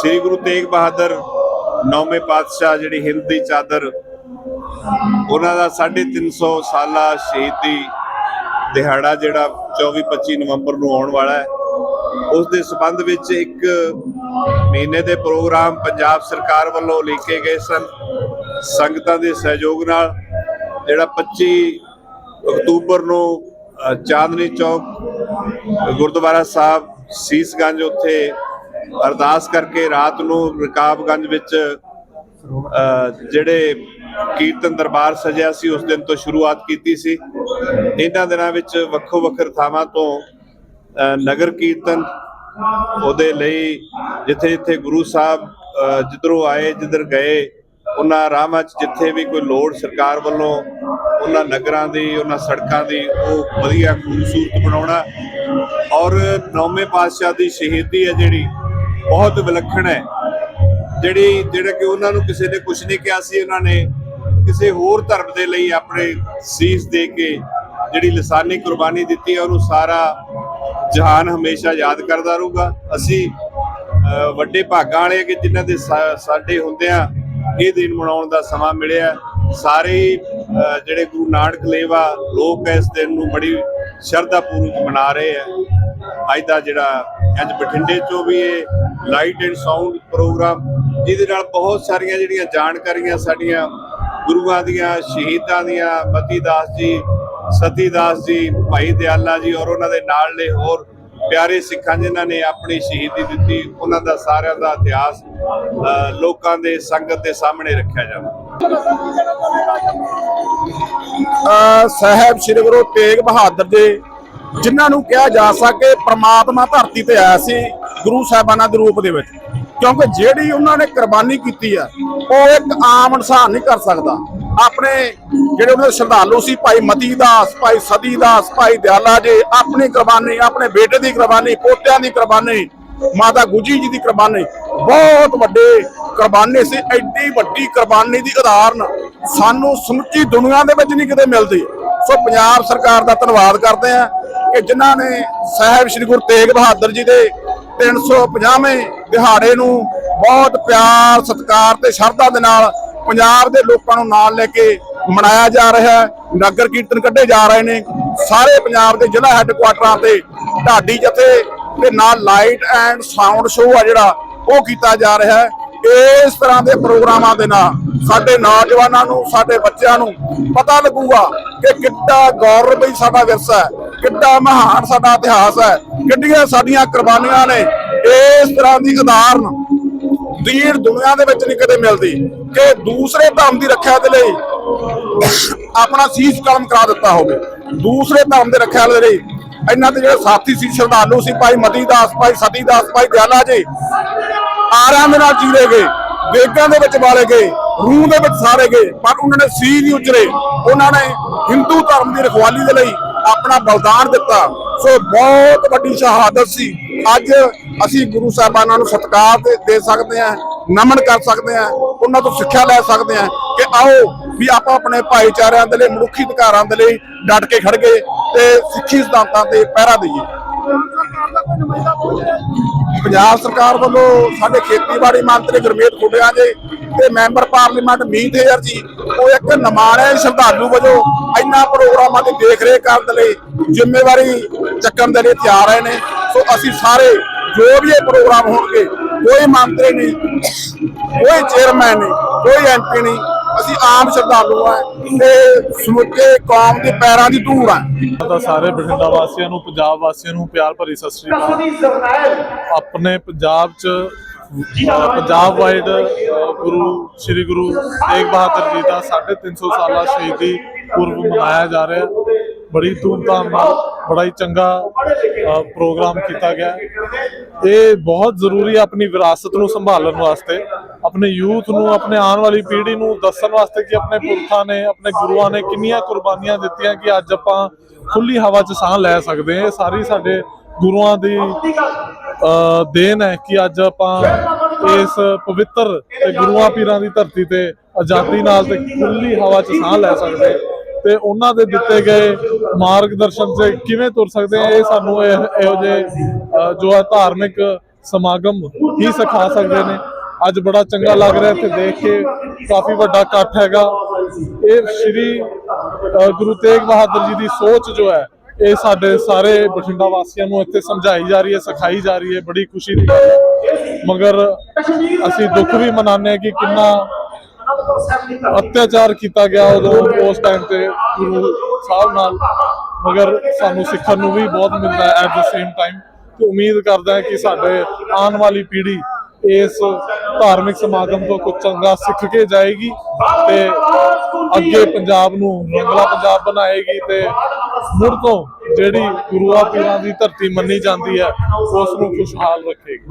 ਸ਼੍ਰੀ ਗੁਰੂ ਤੇਗ ਬਹਾਦਰ ਨੌਵੇਂ ਪਾਤਸ਼ਾਹ ਜਿਹੜੀ ਹਿੰਦ ਦੀ ਚਾਦਰ, ਉਹਨਾਂ ਦਾ 350 ਸਾਲਾ ਸ਼ਹੀਦੀ ਦਿਹਾੜਾ ਜਿਹੜਾ 24 25 ਨਵੰਬਰ ਨੂੰ ਆਉਣ ਵਾਲਾ ਹੈ। ਉਸ ਦੇ ਸਬੰਧ ਵਿੱਚ ਇੱਕ ਮਹੀਨੇ ਦੇ ਪ੍ਰੋਗਰਾਮ ਪੰਜਾਬ ਸਰਕਾਰ ਵੱਲੋਂ ਲਿਖੇ ਗਏ ਸਨ। ਸੰਗਤਾਂ ਦੇ ਸਹਿਯੋਗ ਨਾਲ ਜਿਹੜਾ 25 ਅਕਤੂਬਰ ਨੂੰ ਚਾਂਦਨੀ ਚੌਕ, ਗੁਰਦੁਆਰਾ ਸਾਹਿਬ, ਸੀਸਗੰਜ ਉੱਥੇ ਅਰਦਾਸ ਕਰਕੇ ਰਾਤ ਨੂੰ ਰਕਾਬਗੰਜ ਵਿੱਚ ਜਿਹੜੇ ਕੀਰਤਨ ਦਰਬਾਰ ਸਜਿਆ ਸੀ, ਉਸ ਦਿਨ ਤੋਂ ਸ਼ੁਰੂਆਤ ਕੀਤੀ ਸੀ। ਇਹਨਾਂ ਦਿਨਾਂ ਵਿੱਚ ਵੱਖੋ ਵੱਖਰ ਥਾਵਾਂ ਤੋਂ ਨਗਰ ਕੀਰਤਨ ਉਹਦੇ ਲਈ ਜਿੱਥੇ ਜਿੱਥੇ ਗੁਰੂ ਸਾਹਿਬ ਜਿੱਧਰੋਂ ਆਏ, ਜਿੱਧਰ ਗਏ, ਉਹਨਾਂ ਰਾਹਾਂ 'ਚ ਜਿੱਥੇ ਵੀ ਕੋਈ ਲੋੜ ਸਰਕਾਰ ਵੱਲੋਂ ਉਹਨਾਂ ਨਗਰਾਂ ਦੀ, ਉਹਨਾਂ ਸੜਕਾਂ ਦੀ, ਉਹ ਵਧੀਆ ਖੂਬਸੂਰਤ ਬਣਾਉਣਾ। ਔਰ ਨੌਵੇਂ ਪਾਤਸ਼ਾਹ ਦੀ ਸ਼ਹੀਦੀ ਹੈ ਜਿਹੜੀ ਬਹੁਤ ਵਿਲੱਖਣ ਹੈ। ਜਿਹੜੀ, ਜਿਹੜਾ ਕਿ ਉਹਨਾਂ ਨੂੰ ਕਿਸੇ ਨੇ ਕੁਝ ਨਹੀਂ ਕਿਹਾ ਸੀ, ਉਹਨਾਂ ਨੇ ਕਿਸੇ ਹੋਰ ਧਰਮ ਦੇ ਲਈ ਆਪਣੇ ਸੀਸ ਦੇ ਕੇ ਜਿਹੜੀ ਲਸਾਨੀ ਕੁਰਬਾਨੀ ਦਿੱਤੀ ਹੈ, ਉਹਨੂੰ ਸਾਰਾ ਜਹਾਨ ਹਮੇਸ਼ਾ ਯਾਦ ਕਰਦਾ ਰਹੂਗਾ। ਅਸੀਂ ਵੱਡੇ ਭਾਗਾਂ ਵਾਲੇ ਕਿ ਜਿਨ੍ਹਾਂ ਦੇ ਸਾ- ਸਾਡੇ ਹੁੰਦਿਆਂ ਇਹ ਦਿਨ ਮਨਾਉਣ ਦਾ ਸਮਾਂ ਮਿਲਿਆ। ਸਾਰੇ ਜਿਹੜੇ ਗੁਰੂ ਨਾਨਕ ਲੇਵਾ ਲੋਕ ਇਸ ਦਿਨ ਨੂੰ ਬੜੀ ਸ਼ਰਧਾ ਪੂਰਵਕ ਮਨਾ ਰਹੇ ਆ ਅੱਜ ਦਾ ਜਿਹੜਾ, ਅੱਜ ਬਠਿੰਡੇ ਚੋਂ ਵੀ ਇਹ ਲਾਈਟ ਐਂਡ ਸਾਊਂਡ ਪ੍ਰੋਗਰਾਮ, ਜਿਹਦੇ ਨਾਲ ਬਹੁਤ ਸਾਰੀਆਂ ਜਿਹੜੀਆਂ ਜਾਣਕਾਰੀਆਂ ਸਾਡੀਆਂ ਗੁਰੂਆਂ ਦੀਆਂ, ਸ਼ਹੀਦਾਂ ਦੀਆਂ ਮਤੀ ਦਾਸ ਜੀ ਸਤੀ ਦਾਸ ਜੀ, ਭਾਈ ਦਿਆਲਾ ਜੀ ਔਰ ਉਹਨਾਂ ਦੇ ਨਾਲ ਦੇ ਹੋਰ ਪਿਆਰੇ ਸਿੱਖਾਂ ਜਿਨ੍ਹਾਂ ਨੇ ਆਪਣੀ ਸ਼ਹੀਦੀ ਦਿੱਤੀ, ਉਹਨਾਂ ਦਾ ਸਾਰਿਆਂ ਦਾ ਇਤਿਹਾਸ ਲੋਕਾਂ ਦੇ ਸੰਗਤ ਦੇ ਸਾਹਮਣੇ ਰੱਖਿਆ ਜਾਵੇ। ਅਹ ਸਾਹਿਬ ਸ੍ਰੀ ਗੁਰੂ ਤੇਗ ਬਹਾਦਰ ਜੀ, ਜਿਨ੍ਹਾਂ ਨੂੰ ਕਿਹਾ ਜਾ ਸਕੇ ਪ੍ਰਮਾਤਮਾ ਧਰਤੀ ਤੇ ਆਇਆ ਸੀ ਗੁਰੂ ਸਾਹਿਬਾਨਾਂ ਦੇ ਰੂਪ ਦੇ ਵਿੱਚ। ਕਿਉਂਕਿ ਜਿਹੜੀ ਉਹਨਾਂ ਨੇ ਕੁਰਬਾਨੀ ਕੀਤੀ ਆ, ਉਹ ਇੱਕ ਆਮ ਇਨਸਾਨ ਨਹੀਂ ਕਰ ਸਕਦਾ। ਆਪਣੇ ਜਿਹੜੇ ਉਹਨਾਂ ਦੇ ਸ਼ਰਧਾਲੂ ਸੀ, ਭਾਈ ਮਤੀ ਦਾਸ ਭਾਈ ਸਦੀ ਦਾਸ ਭਾਈ ਦਿਆਲਾ ਜੀ, ਆਪਣੀ ਕੁਰਬਾਨੀ, ਆਪਣੇ ਬੇਟੇ ਦੀ ਕੁਰਬਾਨੀ, ਪੋਤਿਆਂ ਦੀ ਕੁਰਬਾਨੀ, ਮਾਤਾ ਗੁਜੀ ਜੀ ਦੀ ਕੁਰਬਾਨੀ, ਬਹੁਤ ਵੱਡੇ ਕੁਰਬਾਨੀ ਸੀ। ਐਡੀ ਵੱਡੀ ਕੁਰਬਾਨੀ ਦੀ ਉਦਾਹਰਨ ਸਾਨੂੰ ਸਮੁੱਚੀ ਦੁਨੀਆ ਦੇ ਵਿੱਚ ਨਹੀਂ ਕਿਤੇ ਮਿਲਦੀ। ਸੋ ਪੰਜਾਬ ਸਰਕਾਰ ਦਾ ਧੰਨਵਾਦ ਕਰਦੇ ਆ ਕਿ ਜਿਨ੍ਹਾਂ ਨੇ ਸਾਹਿਬ ਸ੍ਰੀ ਗੁਰੂ ਤੇਗ ਬਹਾਦਰ ਜੀ ਦੇ 350ਵੇਂ ਦਿਹਾੜੇ ਨੂੰ ਬਹੁਤ ਪਿਆਰ, ਸਤਿਕਾਰ ਤੇ ਸ਼ਰਧਾ ਦੇ ਨਾਲ ਪੰਜਾਬ ਦੇ ਲੋਕਾਂ ਨੂੰ ਨਾਲ ਲੈ ਕੇ ਮਨਾਇਆ ਜਾ ਰਿਹਾ ਹੈ। ਨਗਰ ਕੀਰਤਨ ਕੱਢੇ ਜਾ ਰਹੇ ਨੇ। ਸਾਰੇ ਪੰਜਾਬ ਦੇ ਜ਼ਿਲ੍ਹਾ ਹੈੱਡਕੁਆਟਰਾਂ ਤੇ ਢਾਡੀ ਜਥੇ ਤੇ ਨਾਲ ਲਾਈਟ ਐਂਡ ਸਾਊਂਡ ਸ਼ੋਅ ਆ ਜਿਹੜਾ, ਉਹ ਕੀਤਾ ਜਾ ਰਿਹਾ ਹੈ। ਇਸ ਤਰ੍ਹਾਂ ਦੇ ਪ੍ਰੋਗਰਾਮਾਂ ਦੇ ਨਾਲ ਸਾਡੇ ਨੌਜਵਾਨਾਂ ਨੂੰ, ਸਾਡੇ ਬੱਚਿਆਂ ਨੂੰ ਪਤਾ ਲੱਗੂਗਾ ਕਿ ਕਿੱਡਾ ਗੌਰਵੀ ਸਾਡਾ ਵਿਰਸਾ ਹੈ। ਕਿੱਡਾ ਮਹਾਨ ਸਾਡਾ ਇਤਿਹਾਸ ਹੈ। ਕਿੱਡੀਆਂ ਸਾਡੀਆਂ ਕੁਰਬਾਨੀਆਂ ਨੇ। ਇਸ ਤਰ੍ਹਾਂ ਦੀ ਉਦਾਹਰਨ ਦੀਰ ਦੁਨੀਆ ਦੇ ਵਿੱਚ ਨਹੀਂ ਕਦੇ ਮਿਲਦੀ ਕਿ ਦੂਸਰੇ ਧਰਮ ਦੀ ਰੱਖਿਆ ਦੇ ਲਈ ਆਪਣਾ ਸੀਸ ਕਲਮ ਕਰਾ ਦਿੱਤਾ ਹੋਵੇ। ਦੂਸਰੇ ਧਰਮ ਦੇ ਰੱਖਿਆ ਦੇ ਲਈ ਇਹਨਾਂ ਦੇ ਜਿਹੜੇ ਸਾਥੀ ਸੀ, ਸ਼ਰਧਾਲੂ ਸੀ, ਭਾਈ ਮਤੀ ਦਾਸ ਭਾਈ ਸਤੀ ਦਾਸ ਭਾਈ ਦਿਆਲਾ ਜੀ ਆਰਾਂ ਦੇ ਨਾਲ ਜੀਰੇ ਗਏ, ਵੇਗਾਂ ਦੇ ਵਿੱਚ ਵਾਲੇ ਗਏ, ਰੂਹ ਦੇ ਵਿੱਚ ਸਾਰੇ ਗਏ, ਪਰ ਉਹਨਾਂ ਨੇ ਸੀ ਨਹੀਂ ਉਚਰੇ ਉਹਨਾਂ ਨੇ ਹਿੰਦੂ ਧਰਮ ਦੀ ਰਖਵਾਲੀ ਦੇ ਲਈ ਆਪਣਾ ਬਲਿਦਾਨ ਦਿੱਤਾ। ਸੋ ਬਹੁਤ ਵੱਡੀ ਸ਼ਹਾਦਤ ਸੀ। ਅੱਜ ਅਸੀਂ ਗੁਰੂ ਸਾਹਿਬਾਨਾਂ ਨੂੰ ਸਤਿਕਾਰ ਦੇ ਦੇ ਸਕਦੇ ਹਾਂ, ਨਮਨ ਕਰ ਸਕਦੇ ਹਾਂ, ਉਹਨਾਂ ਤੋਂ ਸਿੱਖਿਆ ਲੈ ਸਕਦੇ ਹਾਂ ਕਿ ਆਓ ਵੀ ਆਪਾਂ ਆਪਣੇ ਭਾਈਚਾਰਿਆਂ ਦੇ ਲਈ, ਮਨੁੱਖੀ ਅਧਿਕਾਰਾਂ ਦੇ ਲਈ ਡਟ ਕੇ ਖੜਗੇ ਤੇ ਸਿੱਖੀ ਸਿਧਾਂਤਾਂ ਤੇ ਪਹਿਰਾ ਦਈਏ। ਪੰਜਾਬ ਸਰਕਾਰ ਵੱਲੋਂ ਸਾਡੇ ਖੇਤੀਬਾੜੀ ਮੰਤਰੀ ਗੁਰਮੀਤ ਖੁੱਡਿਆ ਜੀ ਤੇ ਮੈਂਬਰ ਪਾਰਲੀਮੈਂਟ ਮੀਤ ਹੇਅਰ ਜੀ ਉਹ ਇੱਕ ਨਮਾਣੇ ਸ਼ਰਧਾਲੂ ਵਜੋਂ ਇੰਨਾ ਪ੍ਰੋਗਰਾਮਾਂ ਦੀ ਦੇਖਰੇਖ ਕਰਨ ਦੇ ਲਈ ਜ਼ਿੰਮੇਵਾਰੀ ਚੱਕਣ ਦੇ ਲਈ ਤਿਆਰ ਰਹੇ ਨੇ। ਸੋ ਅਸੀਂ ਸਾਰੇ ਜੋ ਵੀ ਇਹ ਪ੍ਰੋਗਰਾਮ ਹੋਣਗੇ ਕੋਈ ਮੰਤਰੀ ਨਹੀਂ ਕੋਈ ਚੇਅਰਮੈਨ ਨਹੀਂ ਕੋਈ ਐਮਪੀ ਨਹੀਂ ਅਸੀਂ ਆਮ ਸ਼ਰਧਾਲੂ ਆ ਤੇ ਸਮੁੱਚੇ ਕੌਮ ਦੇ ਪੈਰਾਂ ਦੀ ਧੂੜ ਆ ਤਾਂ ਸਾਰੇ ਬਠਿੰਡਾ ਵਾਸੀਆਂ ਨੂੰ ਪੰਜਾਬ ਵਾਸੀਆਂ ਨੂੰ ਪਿਆਰ ਭਰੀ ਸਤਿ ਸ੍ਰੀ ਅਕਾਲ। ਆਪਣੇ ਪੰਜਾਬ ਚ ਪੰਜਾਬ ਵਾਈਡ ਗੁਰੂ, ਸ੍ਰੀ ਗੁਰੂ ਤੇਗ ਬਹਾਦਰ ਜੀ ਦਾ 350 ਸਾਲਾ ਸ਼ਹੀਦੀ ਪੁਰਬ ਮਨਾਇਆ ਜਾ ਰਿਹਾ। ਹੈ ਬੜੀ ਧੂਮਧਾਮ ਨਾਲ ਬੜਾ ਹੀ ਚੰਗਾ ਪ੍ਰੋਗਰਾਮ ਕੀਤਾ ਗਿਆ। ਇਹ ਬਹੁਤ ਜ਼ਰੂਰੀ ਹੈ ਆਪਣੀ ਵਿਰਾਸਤ ਨੂੰ ਸੰਭਾਲਣ ਵਾਸਤੇ, ਆਪਣੇ ਯੂਥ ਨੂੰ, ਆਪਣੇ ਆਉਣ ਵਾਲੀ ਪੀੜ੍ਹੀ ਨੂੰ ਦੱਸਣ ਵਾਸਤੇ ਕਿ ਆਪਣੇ ਪੁਰਖਾਂ ਨੇ, ਆਪਣੇ ਗੁਰੂਆਂ ਨੇ ਕਿੰਨੀਆਂ ਕੁਰਬਾਨੀਆਂ ਦਿੱਤੀਆਂ ਕਿ ਅੱਜ ਆਪਾਂ ਖੁੱਲੀ ਹਵਾ 'ਚ ਸਾਹ ਲੈ ਸਕਦੇ ਹਾਂ। ਇਹ ਸਾਰੀ ਸਾਡੇ ਗੁਰੂਆਂ ਦੀ ਅਹ, ਦੇਣ ਹੈ ਕਿ ਅੱਜ ਆਪਾਂ ਇਸ ਪਵਿੱਤਰ ਤੇ ਗੁਰੂਆਂ ਪੀਰਾਂ ਦੀ ਧਰਤੀ ਤੇ ਆਜ਼ਾਦੀ ਨਾਲ ਤੇ ਖੁੱਲੀ ਹਵਾ 'ਚ ਸਾਹ ਲੈ ਸਕਦੇ ਹਾਂ। ਤੇ ਉਹਨਾਂ ਦੇ ਦਿੱਤੇ ਗਏ ਮਾਰਗਦਰਸ਼ਨ 'ਚ ਕਿਵੇਂ ਤੁਰ ਸਕਦੇ ਆ ਇਹ ਸਾਨੂੰ ਇਹ ਇਹੋ ਜਿਹੇ ਜੋ ਹੈ ਧਾਰਮਿਕ ਸਮਾਗਮ ਹੀ ਸਿਖਾ ਸਕਦੇ ਨੇ। ਅੱਜ ਬੜਾ ਚੰਗਾ ਲੱਗ ਰਿਹਾ, ਇੱਥੇ ਦੇਖ ਕੇ ਕਾਫੀ ਵੱਡਾ ਇਕੱਠ ਹੈਗਾ। ਇਹ ਸ਼੍ਰੀ ਗੁਰੂ ਤੇਗ ਬਹਾਦਰ ਜੀ ਦੀ ਸੋਚ ਜੋ ਹੈ ਇਹ ਸਾਡੇ ਸਾਰੇ ਬਠਿੰਡਾ ਵਾਸੀਆਂ ਨੂੰ ਇੱਥੇ ਸਮਝਾਈ ਜਾ ਰਹੀ ਹੈ, ਸਿਖਾਈ ਜਾ ਰਹੀ ਹੈ, ਬੜੀ ਖੁਸ਼ੀ ਦੀ ਗੱਲ ਹੈ। ਮਗਰ ਅਸੀਂ ਦੁੱਖ ਵੀ ਮਨਾਉਂਦੇ ਹਾਂ ਕਿ ਕਿੰਨਾ ਅਤਿਆਚਾਰ ਕੀਤਾ ਗਿਆ ਉਦੋਂ, ਉਸ ਟਾਈਮ ਤੇ ਗੁਰੂ ਸਾਹਿਬ ਨਾਲ। ਮਗਰ ਸਾਨੂੰ ਸਿੱਖਣ ਨੂੰ ਵੀ ਬਹੁਤ ਮਿਲਦਾ ਹੈ ਐਟ ਦ ਸੇਮ ਟਾਈਮ ਤੇ ਉਮੀਦ ਕਰਦਾ ਹਾਂ ਕਿ ਸਾਡੇ ਆਉਣ ਵਾਲੀ ਪੀੜ੍ਹੀ ਇਸ ਧਾਰਮਿਕ ਸਮਾਗਮ ਤੋਂ ਕੁਝ ਚੰਗਾ ਸਿੱਖ ਕੇ ਜਾਏਗੀ ਤੇ ਅੱਗੇ ਪੰਜਾਬ ਨੂੰ ਰੰਗਲਾ ਪੰਜਾਬ ਬਣਾਏਗੀ ਤੇ ਮੁੜ ਤੋਂ ਜਿਹੜੀ ਗੁਰੂਆਂ ਪੀਰਾਂ ਦੀ ਧਰਤੀ ਮੰਨੀ ਜਾਂਦੀ ਹੈ, ਉਸ ਨੂੰ ਖੁਸ਼ਹਾਲ ਰੱਖੇਗੀ।